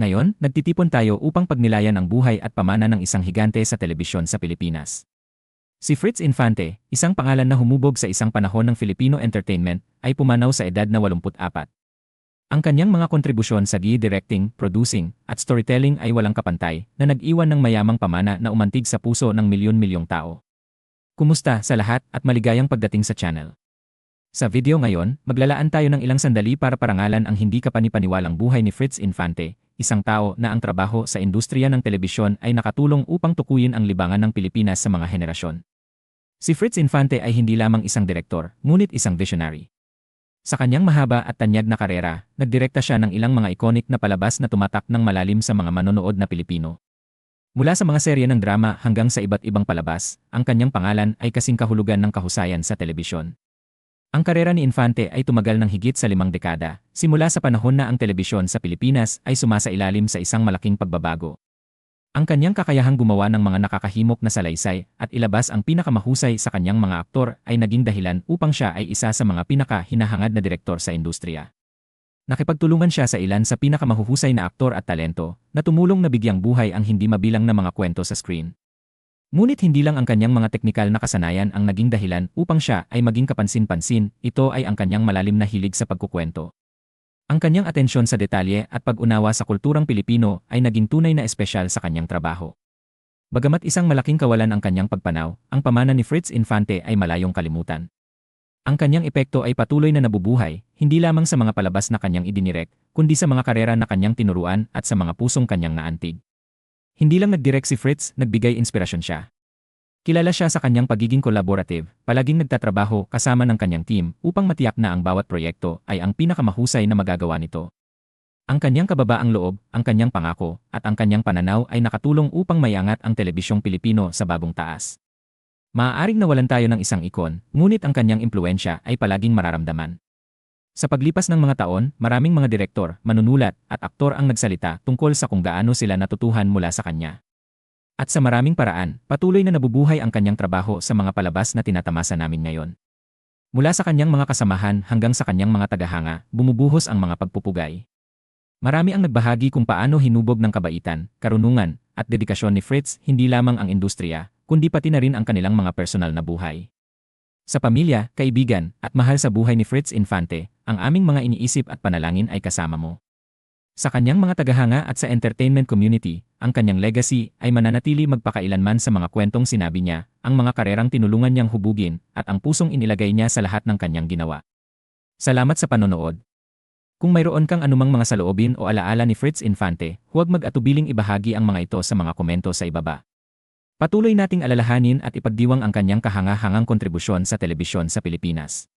Ngayon, nagtitipon tayo upang pagnilayan ang buhay at pamana ng isang higante sa telebisyon sa Pilipinas. Si Fritz Infante, isang pangalan na humubog sa isang panahon ng Filipino entertainment, ay pumanaw sa edad na 84. Ang kanyang mga kontribusyon sa directing, producing, at storytelling ay walang kapantay na nag-iwan ng mayamang pamana na umantig sa puso ng milyon-milyong tao. Kumusta sa lahat at maligayang pagdating sa channel. Sa video ngayon, maglalaan tayo ng ilang sandali para parangalan ang hindi kapanipaniwalang buhay ni Fritz Infante, isang tao na ang trabaho sa industriya ng telebisyon ay nakatulong upang tukuyin ang libangan ng Pilipinas sa mga henerasyon. Si Fritz Infante ay hindi lamang isang direktor, ngunit isang visionary. Sa kanyang mahaba at tanyag na karera, nagdirekta siya ng ilang mga iconic na palabas na tumatak ng malalim sa mga manonood na Pilipino. Mula sa mga serye ng drama hanggang sa iba't ibang palabas, ang kanyang pangalan ay kasing kahulugan ng kahusayan sa telebisyon. Ang karera ni Infante ay tumagal ng higit sa limang dekada, simula sa panahon na ang telebisyon sa Pilipinas ay sumasailalim sa isang malaking pagbabago. Ang kanyang kakayahang gumawa ng mga nakakahimok na salaysay at ilabas ang pinakamahusay sa kanyang mga aktor ay naging dahilan upang siya ay isa sa mga pinaka-hinahangad na direktor sa industriya. Nakipagtulungan siya sa ilan sa pinakamahuhusay na aktor at talento na tumulong na bigyang buhay ang hindi mabilang na mga kwento sa screen. Ngunit hindi lang ang kanyang mga teknikal na kasanayan ang naging dahilan upang siya ay maging kapansin-pansin, ito ay ang kanyang malalim na hilig sa pagkukwento. Ang kanyang atensyon sa detalye at pag-unawa sa kulturang Pilipino ay naging tunay na espesyal sa kanyang trabaho. Bagamat isang malaking kawalan ang kanyang pagpanaw, ang pamana ni Fritz Infante ay malayong kalimutan. Ang kanyang epekto ay patuloy na nabubuhay, hindi lamang sa mga palabas na kanyang idinirek, kundi sa mga karera na kanyang tinuruan at sa mga pusong kanyang naantig. Hindi lang nagdirect si Fritz, nagbigay inspirasyon siya. Kilala siya sa kanyang pagiging collaborative, palaging nagtatrabaho kasama ng kanyang team upang matiyak na ang bawat proyekto ay ang pinakamahusay na magagawa nito. Ang kanyang kababaang loob, ang kanyang pangako, at ang kanyang pananaw ay nakatulong upang mayangat ang telebisyong Pilipino sa bagong taas. Maaaring nawalan tayo ng isang ikon, ngunit ang kanyang impluensya ay palaging mararamdaman. Sa paglipas ng mga taon, maraming mga direktor, manunulat, at aktor ang nagsalita tungkol sa kung gaano sila natutuhan mula sa kanya. At sa maraming paraan, patuloy na nabubuhay ang kanyang trabaho sa mga palabas na tinatamasa namin ngayon. Mula sa kanyang mga kasamahan hanggang sa kanyang mga tagahanga, bumubuhos ang mga pagpupugay. Marami ang nagbahagi kung paano hinubog ng kabaitan, karunungan, at dedikasyon ni Fritz hindi lamang ang industriya, kundi pati na rin ang kanilang mga personal na buhay. Sa pamilya, kaibigan, at mahal sa buhay ni Fritz Infante, ang aming mga iniisip at panalangin ay kasama mo. Sa kanyang mga tagahanga at sa entertainment community, ang kanyang legacy ay mananatili magpakailanman sa mga kwentong sinabi niya, ang mga karerang tinulungan niyang hubugin, at ang pusong inilagay niya sa lahat ng kanyang ginawa. Salamat sa panonood. Kung mayroon kang anumang mga saloobin o alaala ni Fritz Infante, huwag mag-atubiling ibahagi ang mga ito sa mga komento sa ibaba. Patuloy nating alalahanin at ipagdiwang ang kanyang kahanga-hangang kontribusyon sa telebisyon sa Pilipinas.